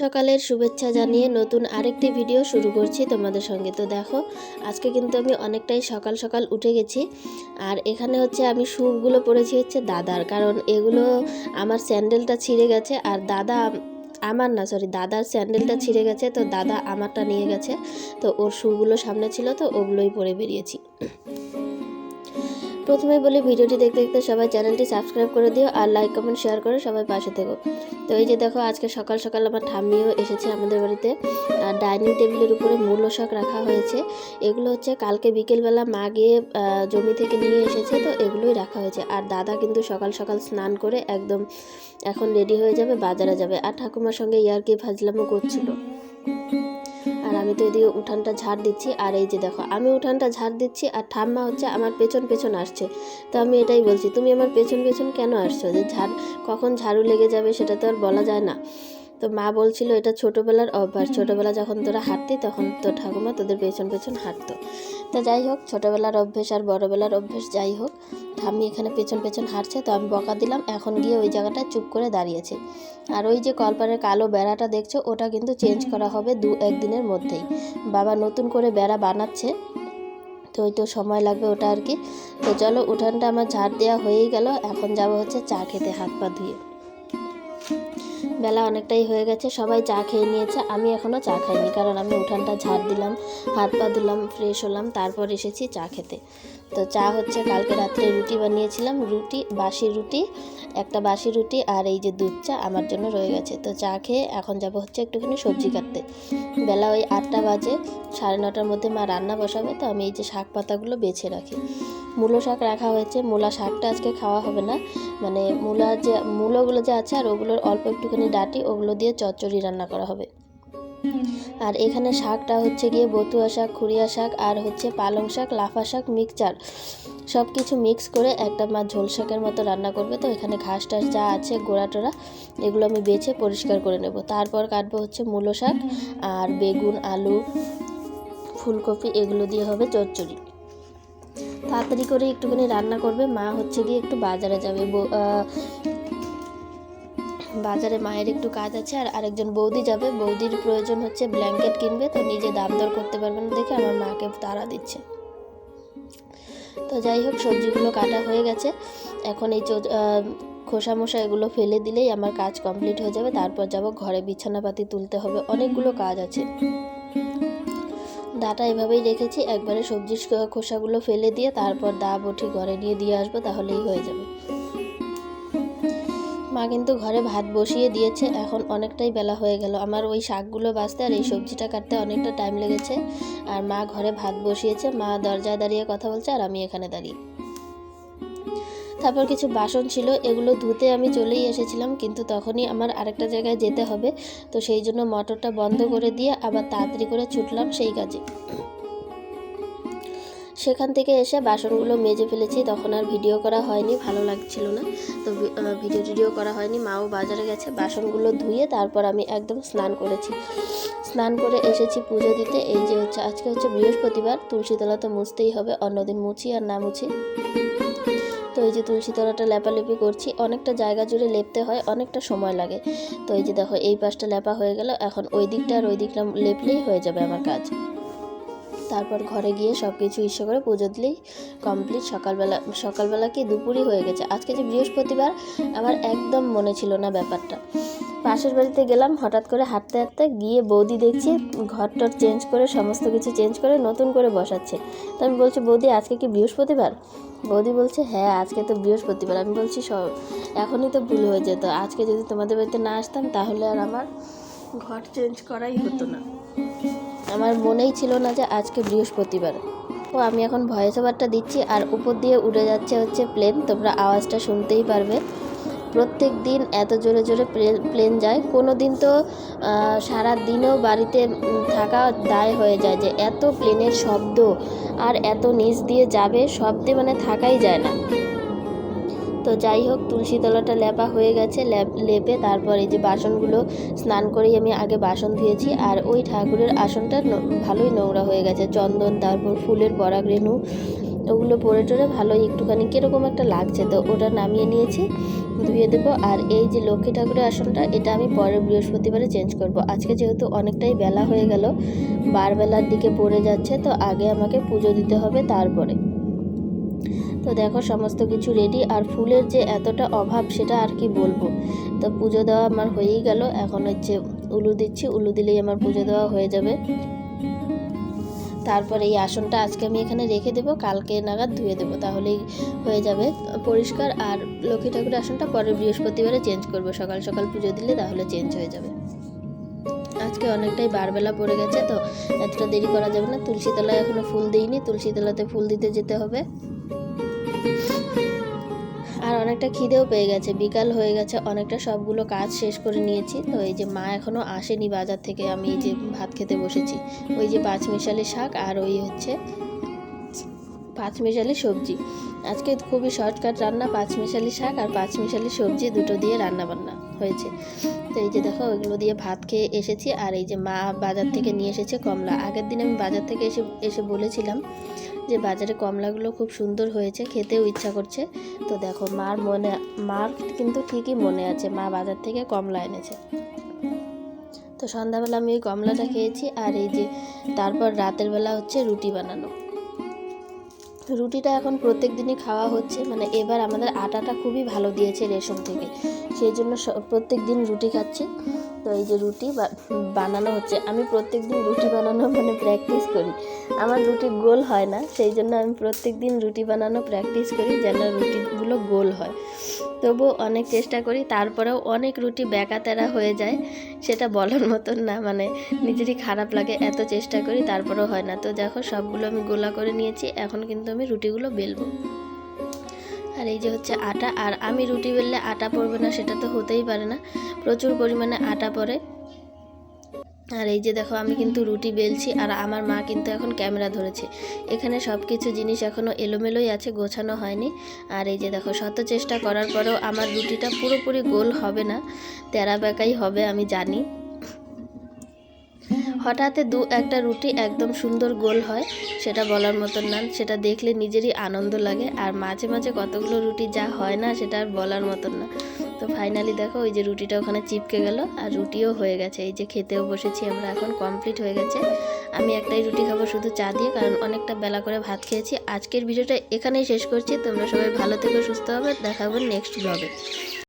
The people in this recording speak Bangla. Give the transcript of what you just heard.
সকালের শুভেচ্ছা জানিয়ে নতুন আরেকটি ভিডিও শুরু করছি তোমাদের সঙ্গে। তো দেখো, আজকে কিন্তু আমি অনেকটাই সকাল সকাল উঠে গেছি। আর এখানে হচ্ছে আমি শুগুলো পরেছি হচ্ছে দাদার, কারণ এগুলো আমার স্যান্ডেলটা ছিঁড়ে গেছে আর দাদা আমার না সরি দাদার স্যান্ডেলটা ছিঁড়ে গেছে, তো দাদা আমারটা নিয়ে গেছে। তো ওর শুগুলো সামনে ছিল, তো ওগুলোই পরে বেরিয়েছি। প্রথমে বলি, ভিডিওটি দেখতে দেখতে সবাই চ্যানেলটি সাবস্ক্রাইব করে দিও আর লাইক, কমেন্ট, শেয়ার করে সবাই পাশে থেকো। তো এই যে দেখো, আজকে সকাল সকাল আমার ঠাম্মিও এসেছে আমাদের বাড়িতে। আর ডাইনিং টেবিলের উপরে মূল্য শাক রাখা হয়েছে। এগুলো হচ্ছে কালকে বিকেলবেলা মা গিয়ে জমি থেকে নিয়ে এসেছে, তো এগুলোই রাখা হয়েছে। আর দাদা কিন্তু সকাল সকাল স্নান করে একদম এখন রেডি হয়ে যাবে, বাজারে যাবে। আর ঠাকুমার সঙ্গে ইয়ারকি ফাজলামও করছিল। আমি তো এদিকে উঠানটা ঝাড় দিচ্ছি, আর এই যে দেখো, আমি উঠানটা ঝাড় দিচ্ছি আর ঠাম্মা হচ্ছে আমার পেছন পেছন আসছে। তো আমি এটাই বলছি, তুমি আমার পেছন পেছন কেন আসছো? যে ঝাড়, কখন ঝাড়ু লেগে যাবে সেটা তো আর বলা যায় না। তো মা বলছিল এটা ছোটোবেলার অভ্যাস। ছোটোবেলা যখন তোরা হাঁটতি তখন তো ঠাকুমা তোদের পেছন পেছন হাঁটতো। তো যাই হোক ছোটোবেলার অভ্যেস আর বড়োবেলার অভ্যেস যাই হোক ঠাম্মি এখানে পেছন পেছন হাঁটছে তো আমি বকা দিলাম এখন গিয়ে ওই জায়গাটায় চুপ করে দাঁড়িয়েছে। আর ওই যে কলপারের কালো বেড়াটা দেখছ ওটা কিন্তু চেঞ্জ করা হবে দু একদিনের মধ্যেই। বাবা নতুন করে বেড়া বানাচ্ছে তো ওই তো সময় লাগবে ওটা আর কি। তো চলো উঠানটা আমার ঝাড় দেওয়া হয়েই গেল এখন যাব হচ্ছে চা খেতে হাত পা ধুয়ে। বেলা অনেকটাই হয়ে গেছে, সবাই চা খেয়ে নিয়েছে। আমি এখনও চা খাইনি, কারণ আমি উঠানটা ঝাড় দিলাম, হাত পা ধুলাম ফ্রেশ হলাম, তারপর এসেছি চা খেতে। তো চা হচ্ছে কালকে রাত্রে রুটি বানিয়েছিলাম, রুটি, বাসি রুটি, একটা বাসি রুটি আর এই যে দুধ চা আমার জন্য রয়ে গেছে। তো চা খেয়ে এখন যাব হচ্ছে একটুখানি সবজি কাটতে। বেলা ওই আটটা বাজে, সাড়ে নটার মধ্যে মা রান্না বসাবে, তো আমি এই যে শাক পাতাগুলো বেছে রাখি। মূলো শাক রাখা হয়েছে, মূলা শাকটা আজকে খাওয়া হবে না। মানে মূলা যে, মূলোগুলো যে আছে আর ওগুলোর অল্প একটুখানি ডাটি, ওগুলো দিয়ে চচ্চড়ি রান্না করা হবে। আর এখানে শাকটা হচ্ছে গিয়ে বতুয়া শাক খুরিয়া শাক আর হচ্ছে পালং শাক, লাফা শাক, মিক্সচার। সব কিছু মিক্স করে একটা মা ঝোল শাকের মতো রান্না করবে। তো এখানে ঘাস টাস যা আছে, গোড়া টোড়া, এগুলো আমি বেছে পরিষ্কার করে নেব। তারপর কাটবো হচ্ছে মূলো শাক আর বেগুন, আলু, ফুলকপি, এগুলো দিয়ে হবে চচ্চড়ি। তাড়াতাড়ি করে একটুখানি রান্না করবে, মা হচ্ছে গিয়ে একটু বাজারে যাবে। বাজারে মায়ের একটু কাজ আছে আর আরেকজন বৌদি যাবে। বৌদির প্রয়োজন হচ্ছে ব্ল্যাঙ্কেট কিনবে, তো নিজে দাম দর করতে পারবে না দেখে আমার মাকে তাড়া দিচ্ছে। তো যাই হোক, সবজিগুলো কাটা হয়ে গেছে। এখন এই খোসা মোসা এগুলো ফেলে দিলেই আমার কাজ কমপ্লিট হয়ে যাবে। তারপর যাব ঘরে বিছানাপাতি তুলতে হবে। অনেকগুলো কাজ আছে। দাটা এভাবেই রেখেছি। একবারে সবজির খোসাগুলো ফেলে দিয়ে তারপর দা বটি ঘরে নিয়ে দিয়ে আসব, তাহলেই হয়ে যাবে। মা কিন্তু ঘরে ভাত বসিয়ে দিয়েছে, এখন অনেকটাই বেলা হয়ে গেল। আমার ওই শাকগুলো বাঁচতে আর এই সবজিটা কাটতে অনেকটা টাইম লেগেছে। আর মা ঘরে ভাত বসিয়েছে, মা দরজায় দাঁড়িয়ে কথা বলছে, আর আমি এখানে দাঁড়িয়ে। তারপর কিছু বাসন ছিল, এগুলো ধুতে আমি চলেই এসেছিলাম, কিন্তু তখনই আমার আরেকটা জায়গায় যেতে হবে। তো সেই জন্য মোটরটা বন্ধ করে দিয়ে আবার তাড়াতাড়ি করে ছুটলাম সেই কাজে। সেখান থেকে এসে বাসনগুলো মেজে ফেলেছি, তখন আর ভিডিও করা হয়নি, ভালো লাগছিল না। তো ভিডিও টিডিও করা হয়নি, মাও বাজারে গেছে, বাসনগুলো ধুয়ে তারপর আমি একদম স্নান করেছি। স্নান করে এসেছি পুজো দিতে, এই যে হচ্ছে, আজকে হচ্ছে বৃহস্পতিবার, তুলসীতলা তো মুছতেই হবে, অন্যদিন মুছি আর না মুছি। তো এই যে তুলসী তলাটা লেপালেপি করছি, অনেকটা জায়গা জুড়ে লেপতে হয়, অনেকটা সময় লাগে। তো এই যে দেখো, এই পাশটা লেপা হয়ে গেল, এখন ওই দিকটা আর ওই দিকটা লেপলেই হয়ে যাবে আমার কাজ। তারপর ঘরে গিয়ে সব কিছু ইস্যু করে পুজো দিলেই কমপ্লিট সকালবেলা সকালবেলা কি দুপুরই হয়ে গেছে। আজকে যে বৃহস্পতিবার, আমার একদম মনে ছিল না ব্যাপারটা। পাশের বাড়িতে গেলাম, হঠাৎ করে হাঁটতে হাঁটতে গিয়ে বৌদি দেখছি ঘর টর চেঞ্জ করে, সমস্ত কিছু চেঞ্জ করে, নতুন করে বসাচ্ছে। তো আমি বলছি, বৌদি, আজকে কি বৃহস্পতিবার? বৌদি বলছে হ্যাঁ আজকে তো বৃহস্পতিবার। আমি বলছি, সব, এখনই তো ভুল হয়ে যেত। আজকে যদি তোমাদের বাড়িতে না আসতাম, তাহলে আর আমার ঘর চেঞ্জ করাই হতো না। আমার মনেই ছিল না যে আজকে বৃহস্পতিবার। ও, আমি এখন ভয়েস ওভারটা দিচ্ছি আর উপর দিয়ে উড়ে যাচ্ছে হচ্ছে প্লেন। তোমরা আওয়াজটা শুনতেই পারবে। প্রত্যেক দিন এত জোরে জোরে প্লেন যায়। কোনো দিন তো সারা দিনও বাড়িতে থাকা দায় হয়ে যায় যে এত প্লেনের শব্দ আর এত নিচ দিয়ে যাবে, শব্দে মানে থাকাই যায় না। তো যাই হোক, তুলসী তলাটা লেপা হয়ে গেছে, লেপ- তারপর যে বাসনগুলো স্নান করেই আমি আগে বাসন ধুয়েছি আর ওই ঠাকুরের আসনটা ভালোই নোংরা হয়ে গেছে। চন্দন, তারপর ফুলের বরাগ রেণু, ওগুলো পরে টরে ভালোই একটুখানি কীরকম একটা লাগছে। তো ওটা নামিয়ে নিয়েছি, ধুয়ে দেবো। আর এই যে লক্ষ্মী ঠাকুরের আসনটা, এটা আমি পরের বৃহস্পতিবারে চেঞ্জ করব। আজকে যেহেতু অনেকটাই বেলা হয়ে গেল, বারবেলার দিকে পড়ে যাচ্ছে, তো আগে আমাকে পুজো দিতে হবে তারপরে। তো দেখো, সমস্ত কিছু রেডি আর ফুলের যে এতটা অভাব সেটা আর কি বলব? তো পুজো দেওয়া আমার হয়েই গেল। এখন হচ্ছে উলু দিচ্ছি, উলু দিলেই আমার পুজো দেওয়া হয়ে যাবে। তারপরে এই আসনটা আজকে আমি এখানে রেখে দেবো, কালকে নাগাদ ধুয়ে দেবো, তাহলেই হয়ে যাবে। পরিষ্কার আর লক্ষ্মী ঠাকুরের আসনটা পরের বৃহস্পতিবারে চেঞ্জ করব। সকাল সকাল পুজো দিলে তাহলে চেঞ্জ হয়ে যাবে। আজকে অনেকটাই বারবেলা পড়ে গেছে, তো এতটা দেরি করা যাবে না। তুলসী তলায় এখনও ফুল দিইনি, তুলসীতলাতে ফুল দিতে যেতে হবে। আর অনেকটা খিদেও পেয়ে গেছে, বিকাল হয়ে গেছে, অনেকটা সবগুলো কাজ শেষ করে নিয়েছি। তো এই যে মা এখনও আসেনি বাজার থেকে, আমি এই যে ভাত খেতে বসেছি। ওই যে পাঁচ পাঁচমিশালি শাক আর ওই হচ্ছে পাঁচ পাঁচমিশালি সবজি। আজকে খুবই শর্টকাট রান্না পাঁচ পাঁচমিশালি শাক আর পাঁচ মিশালি সবজি দুটো দিয়ে রান্না বান্না হয়েছে। তো এই যে দেখো, ওইগুলো দিয়ে ভাত খেয়ে এসেছি। আর এই যে মা বাজার থেকে নিয়ে এসেছে কমলা। আগের দিন আমি বাজার থেকে এসে এসে বলেছিলাম যে বাজারে কমলাগুলো খুব সুন্দর হয়েছে, খেতেও ইচ্ছা করছে। তো দেখো, মার মনে, মার কিন্তু ঠিকই মনে আছে। মা বাজার থেকে কমলা এনেছে। তো সন্ধ্যাবেলা আমি ওই কমলাটা খেয়েছি। আর এই যে তারপর রাতের বেলা হচ্ছে রুটি বানানো। রুটিটা এখন প্রত্যেক দিনই খাওয়া হচ্ছে। মানে এবার আমাদের আটাটা খুবই ভালো দিয়েছে রেশম থেকে। সেই জন্য প্রত্যেক দিন রুটি খাচ্ছি। তো এই যে রুটি বানানো হচ্ছে। আমি প্রত্যেক দিন রুটি বানানো মানে প্র্যাকটিস করি। আমার রুটি গোল হয় না। সেই জন্য আমি প্রত্যেক দিন রুটি বানানো প্র্যাকটিস করি যেন রুটিগুলো গোল হয়। তবু অনেক চেষ্টা করি, তারপরেও অনেক রুটি ব্যাকা তেরা হয়ে যায়, সেটা বলার মতন না মানে নিজেরই খারাপ লাগে, এত চেষ্টা করি, তারপরেও হয় না। তো দেখো, সবগুলো আমি গোলা করে নিয়েছি, এখন কিন্তু আমি রুটিগুলো বেলবো। আর এই যে হচ্ছে আটা, আর আমি রুটি বেললে আটা পড়বে না, সেটা তো হতেই পারে না। প্রচুর পরিমাণে আটা পড়ে। আর এই যে দেখো, আমি কিন্তু রুটি বেলছি আর আমার মা কিন্তু এখন ক্যামেরা ধরেছে। এখানে সব কিছু জিনিস এখনও এলোমেলোই আছে, গোছানো হয়নি। আর এই যে দেখো, শত চেষ্টা করার পরেও আমার রুটিটা পুরোপুরি গোল হবে না, তেরা বেঁকাই হবে আমি জানি। হঠাৎ দু একটা রুটি একদম সুন্দর গোল হয়, সেটা বলার মতন না। সেটা দেখলে নিজেরই আনন্দ লাগে। আর মাঝে মাঝে কতগুলো রুটি যা হয় না, সেটা আর বলার মতন না। তো ফাইনালি দেখো, ওই যে রুটিটা ওখানে চিপকে গেল, আর রুটিও হয়ে গেছে। এই যে খেতেও বসেছি আমরা, এখন কমপ্লিট হয়ে গেছে। আমি একটাই রুটি খাব শুধু চা দিয়ে, কারণ অনেকটা বেলা করে ভাত খেয়েছি। আজকের ভিডিওটা এখানেই শেষ করছি। তোমরা সবাই ভালো থেকো, সুস্থ হবে। দেখা হবে নেক্সট ব্লগে